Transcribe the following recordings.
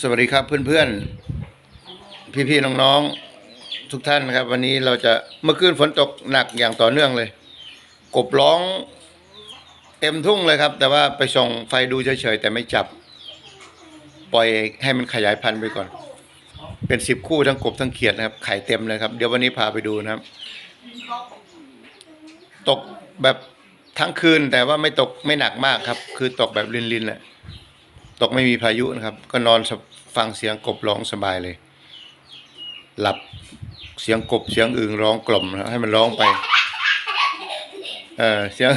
สวัสดีครับเพื่อนๆ พี่ๆน้องๆทุกท่านนะครับ วันนี้เราจะเมื่อคืนฝนตกหนักอย่างต่อเนื่องเลย กบร้องเต็มทุ่งเลยครับ แต่ว่าไปส่องไฟดูเฉยๆแต่ไม่จับ ปล่อยให้มันขยายพันธุ์ไปก่อน เป็นสิบคู่ทั้งกบทั้งเขียดนะครับไข่เต็มเลยครับ เดี๋ยววันนี้พาไปดูนะครับ ตกแบบทั้งคืนแต่ว่าไม่ตกไม่หนักมากครับ คือตกแบบลินๆแหละ ตกไม่มีพายุนะครับ ก็นอนฟังเสียงกบร้องสบายเลย หลับเสียงกบเสียงอึ่งร้องกล่อมนะให้มันร้องไป เออเสียง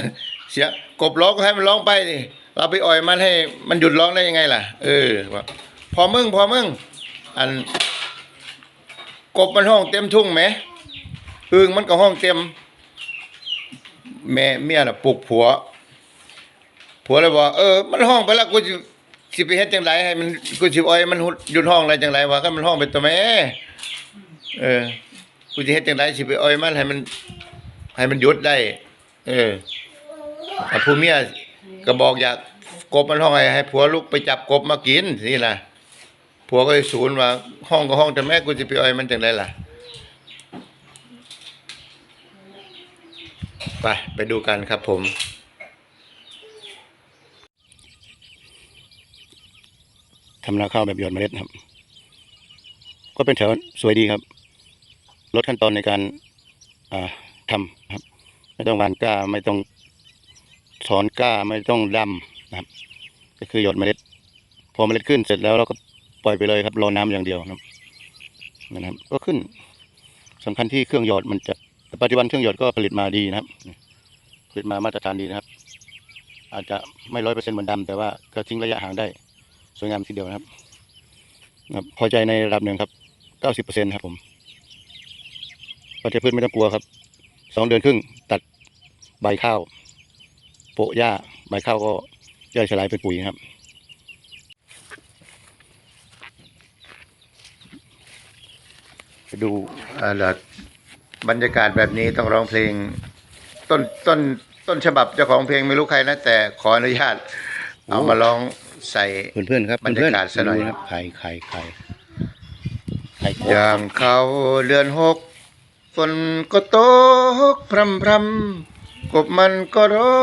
เสียงกบร้องก็ให้มันร้องไปดิเราไปอ่อยมันให้มันหยุดร้องได้ยังไงล่ะ เออพอมึงพอมึงอัน กบมันห้องเต็มทุ่งไหมอึ่งมันก็ห้องเต็ม แม่เมียน่ะปลุกผัว ผัวเลยบอกเออ มันห้องไปแล้วกู สิไปเฮ็ดจังไดให้มันกูสิอ้อยมันหยุดห้องอะไรจังไดวะก็มันห้องไปตัวแม่เออกูสิเฮ็ดจังไดสิไปอ้อยมันให้มัน ให้มันหยุดได้ เออผู้เมียก็บอกอยากกบมันห้องให้ให้ผัวลุกไปจับกบมากินนี่ล่ะผัวก็ศูนย์ว่าห้องก็ห้องแต่แม่กูสิไปอ้อยมันจังไดล่ะไปไปดูกันครับผม ทำนาข้าวแบบหยอดเมล็ดครับ ก็เป็นแถวสวยดีครับ ลดขั้นตอนในการทำครับ ไม่ต้องหวานกล้าไม่ต้องถอนกล้าไม่ต้องดำนะครับ ก็คือหยอดเมล็ด พอเมล็ดขึ้นเสร็จแล้วเราก็ปล่อยไปเลยครับรอน้ำอย่างเดียวนะครับนะครับ ก็ขึ้นสำคัญที่เครื่องหยอดมันจะปัจจุบันเครื่องหยอดก็ผลิตมาดีนะครับ ผลิตมามาตรฐานดีนะครับ อาจจะไม่ร้อยเปอร์เซ็นต์เหมือนดำแต่ว่าก็ทิ้งระยะห่างได้ สวยงามทีเดียวนะครับนะครับพอใจในระดับหนึ่งครับเก้าสิบเปอร์เซ็นต์ครับผมวัชพืชไม่ต้องกลัวครับสองเดือนครึ่งตัดใบข้าว โปะหญ้าใบข้าวก็ย่อยสลายเป็นปุ๋ยครับ ไปดูอะไรบรรยากาศแบบนี้ต้องร้องเพลง ต้นต้นต้นฉบับเจ้าของเพลงไม่รู้ใครนะ แต่ขออนุญาต เอามาร้อง ใส่เพื่อนเพื่อนๆครับบรรยากาศซะหน่อยดูครับไข่ไข่ไข่ไข่กบอย่างเขาเดือนหกฝนก็ตกพรำพรำกบมันก็ร้อ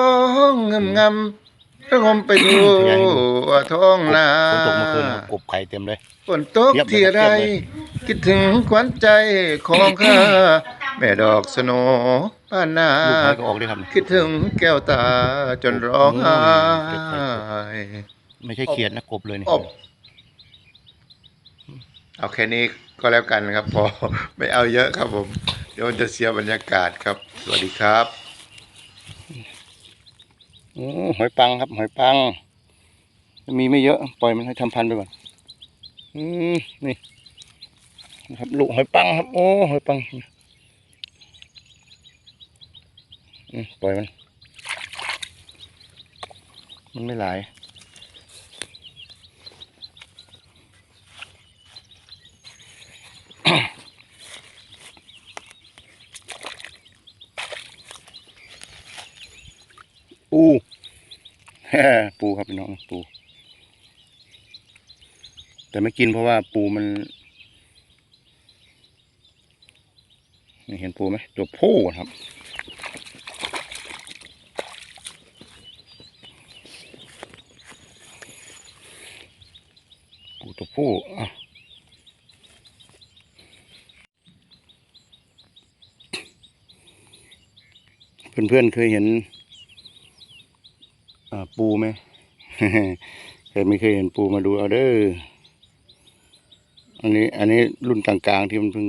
งงำงำระงมไปดูว่าท้องนาฝนตกเมื่อคืนครับกบไข่เต็มเลยฝนตกที่ไรคิดถึงขวัญใจของข้าแม่ดอกสโนป้านนาลูกไข่ก็ออกด้วยครับคิดถึงแก้วตาจนร้องไห้ ไม่ใช่เขียดนะกบเลยนี่อบเอาแค่นี้ก็แล้วกันครับ พอไม่เอาเยอะครับผม เดี๋ยวมันจะเสียบรรยากาศครับ สวัสดีครับโอ้หอยปังครับ หอยปัง มีไม่เยอะ ปล่อยมันให้ทำพันธุ์ไปก่อนอืมนี่นะครับลูกหอยปังครับ โอ้หอยปังอืมปล่อยมัน มันไม่หลาย ปูปูครับพี่น้องปู แต่ไม่กินเพราะว่าปูมันนี่เห็นปูไหมตัวผู้ครับปูตัวผู้อะเพื่อนๆเคยเห็น ปูไหมใครไม่เคยเห็นปูมาดูเอาเด้ออันนี้ อันนี้รุ่นกลางๆที่มันเพิ่ง